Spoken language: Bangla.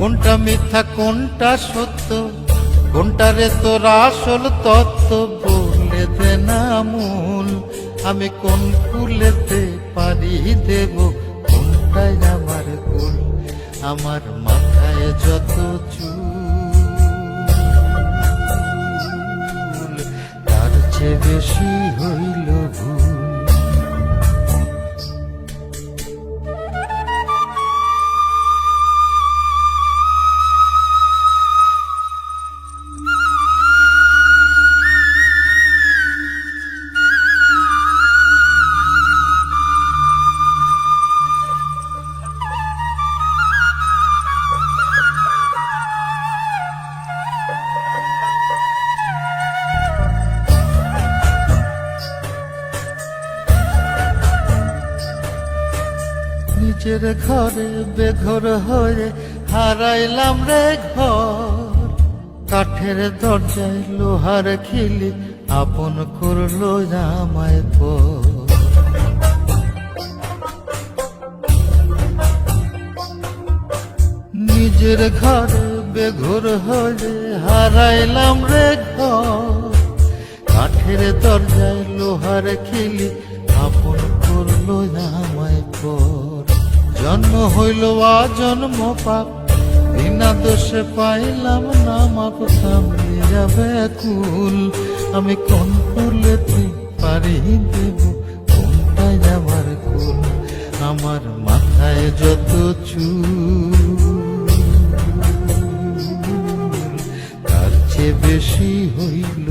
কোনটা মিথ্যা, কোনটা সত্য? কোনটা রে তোর আসল তত্ত্ব বলে দে না মূল? আমি কোন কুলেতে পারি দেব? কোনটাই আমার কুল আমার মাথায় যত চুল, তার চেয়ে বেশি হইল নিজের ঘরে, বেঘর হয়ে হারাইলাম রে ঘর। কাঠের দরজায় লোহার খিলি আপন করল আমায় পর নিজের ঘরে, বেঘর হয়ে হারাইলাম রে ঘর। কাঠের দরজায় লোহার খিলি আপন করল পর জন্ম হইল জন্ম পাপ। বিনা দোষে পাইলাম না মাপ থামলি যাবে কুল আমি কোন কুলেতে পারি দেব, কোনটাই আমার কুল? আমার মাথায় যত চুল, তার চেয়ে বেশি হইল